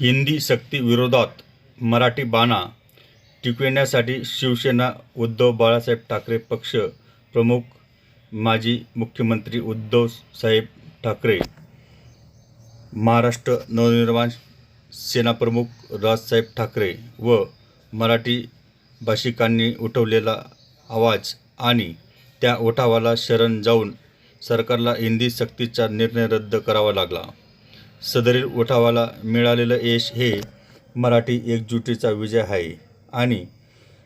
हिंदी सक्तीविरोधात मराठी बाणा टिकविण्यासाठी शिवसेना उद्धव बाळासाहेब ठाकरे पक्ष प्रमुख माजी मुख्यमंत्री उद्धव साहेब ठाकरे. महाराष्ट्र नवनिर्माण सेनाप्रमुख राजसाहेब ठाकरे व मराठी भाषिकांनी उठवलेला आवाज आणि त्या उठावाला शरण जाऊन सरकारला हिंदी सक्तीचा निर्णय रद्द करावा लागला. सदरील उठावाला मिळालेलं यश हे मराठी एकजुटीचा विजय आहे. आणि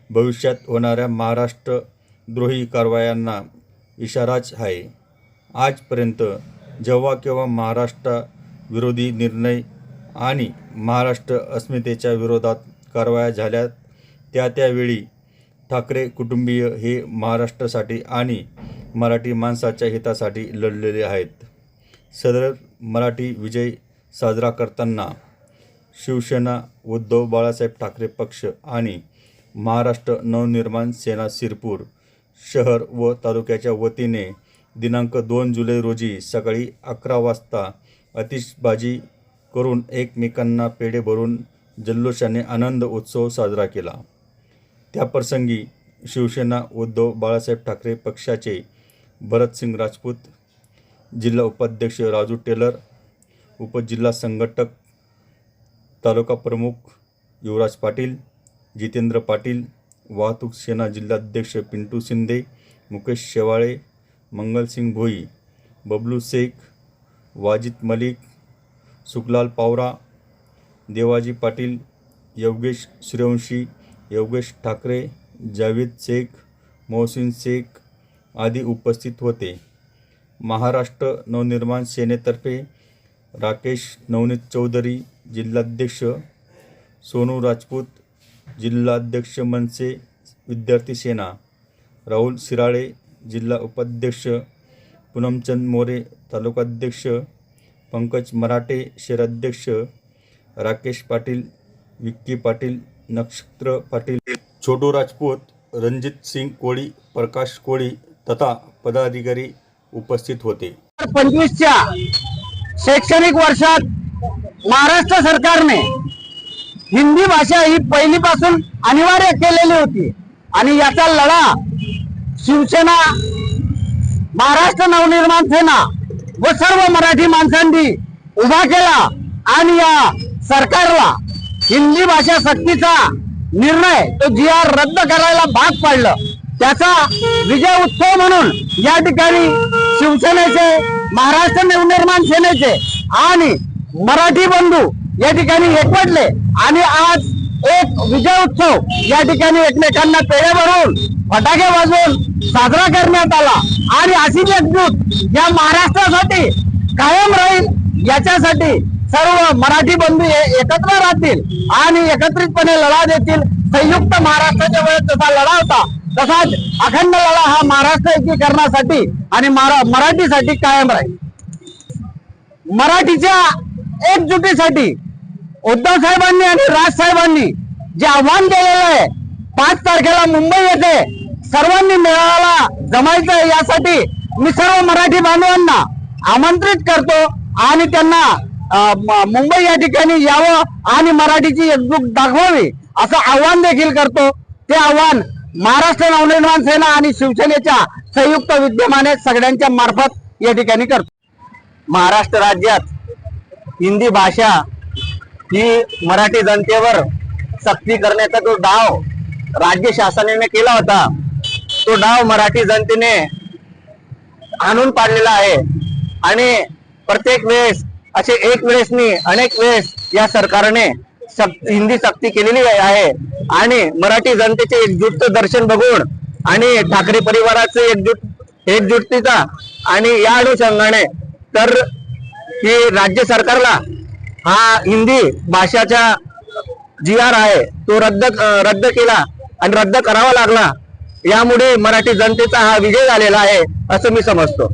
भविष्यात होणाऱ्या महाराष्ट्रद्रोही कारवायांना इशाराच आहे. आजपर्यंत जेव्हा केव्हा महाराष्ट्राविरोधी निर्णय आणि महाराष्ट्र अस्मितेच्या विरोधात कारवाया झाल्या त्या त्यावेळी ठाकरे कुटुंबीय हे महाराष्ट्रासाठी आणि मराठी माणसाच्या हितासाठी लढलेले आहेत. सदर मराठी विजय साजरा करताना शिवसेना उद्धव बाळासाहेब ठाकरे पक्ष आणि महाराष्ट्र नवनिर्माण सेना सिरपूर शहर व तालुक्याच्या वतीने दिनांक दोन जुलै रोजी सकाळी अकरा वाजता आतिषबाजी करून एकमेकांना पेढे भरून जल्लोषाने आनंद उत्सव साजरा केला. त्याप्रसंगी शिवसेना उद्धव बाळासाहेब ठाकरे पक्षाचे भरतसिंग राजपूत जिल्हा उपाध्यक्ष राजू टेलर उपजिल्हा संघटक तालुका प्रमुख युवराज पाटील जितेंद्र पाटील वाहतूक सेना जिल्हाध्यक्ष पिंटू शिंदे मुकेश शेवाळे मंगलसिंग भोई बबलू शेख वाजिद मलिक सुखलाल पावरा देवाजी पाटील योगेश सूर्यवंशी योगेश ठाकरे जावेद शेख मोहसिन शेख आदी उपस्थित होते. महाराष्ट्र नवनिर्माण सेनेतर्फे राकेश नवनीत चौधरी जिल्हाध्यक्ष सोनू राजपूत जिल्हाध्यक्ष मनसे विद्यार्थी सेना राहुल शिराळे जिल्हा उपाध्यक्ष पूनमचंद मोरे तालुकाध्यक्ष पंकज मराठे शहराध्यक्ष राकेश पाटील विक्की पाटील नक्षत्र पाटील छोटू राजपूत रणजित सिंग कोळी प्रकाश कोळी तथा पदाधिकारी उपस्थित होते. पंचवीसच्या शैक्षणिक वर्षात महाराष्ट्र सरकारने हिंदी भाषा ही पहिलीपासून अनिवार्य केलेली होती. आणि याचा लढा शिवसेना महाराष्ट्र नवनिर्माण सेना व सर्व मराठी माणसांनी उभा केला आणि या सरकारला हिंदी भाषा सक्तीचा निर्णय तो जी आर रद्द करायला भाग पाडलं. त्याचा विजय उत्सव म्हणून या ठिकाणी शिवसेनेचे महाराष्ट्र नवनिर्माण सेनेचे आणि मराठी बंधू या ठिकाणी एकवटले आणि आज एक विजय उत्सव या ठिकाणी एकमेकांना पेढे भरून फटाके वाजवून साजरा करण्यात आला. आणि अशीच एकजूट या महाराष्ट्रासाठी कायम राहील याच्यासाठी सर्व मराठी बंधू हे एकत्र राहतील आणि एकत्रितपणे लढा देतील. संयुक्त महाराष्ट्राच्या वेळेस जसा लढा होता. तसाच अखंड लढा हा महाराष्ट्र एकीकरणासाठी आणि मराठीसाठी कायम राहील. मराठीच्या एकजुटीसाठी उद्धव साहेबांनी आणि राज साहेबांनी जे आव्हान केलेलं आहे पाच तारखेला मुंबई येथे सर्वांनी मेळाव्याला जमायचं यासाठी मी सर्व मराठी बांधवांना आमंत्रित करतो आणि त्यांना अं, मुंबई या ठिकाणी यावं आणि मराठीची एकजूट दाखवावी असं आव्हान देखील करतो. ते आव्हान महाराष्ट्र नवनिर्माण सेना आणि शिवसेनेच्या संयुक्त विद्यमाने सगळ्यांच्या मार्फत या ठिकाणी करतो. महाराष्ट्र राज्यात हिंदी भाषा ही मराठी जनतेवर सक्ती करण्याचा जो डाव राज्य शासनाने केला होता तो डाव मराठी जनतेने आणून पाडलेला आहे. आणि प्रत्येक वेळेस असे एक वेळेसनी अनेक वेळेस या सरकारने सक- हिंदी सक्ती केलेली आहे. आणि मराठी जनतेचे एकजूटचं दर्शन बघून आणि ठाकरे परिवाराचे एकजूट एकजुटीचा आणि या अनुषंगाने तर की राज्य सरकारला हा हिंदी भाषाचा जी आर आहे तो रद्द रद्द केला आणि रद्द करावा लागला. यामुळे मराठी जनतेचा हा विजय झालेला आहे असं मी समजतो.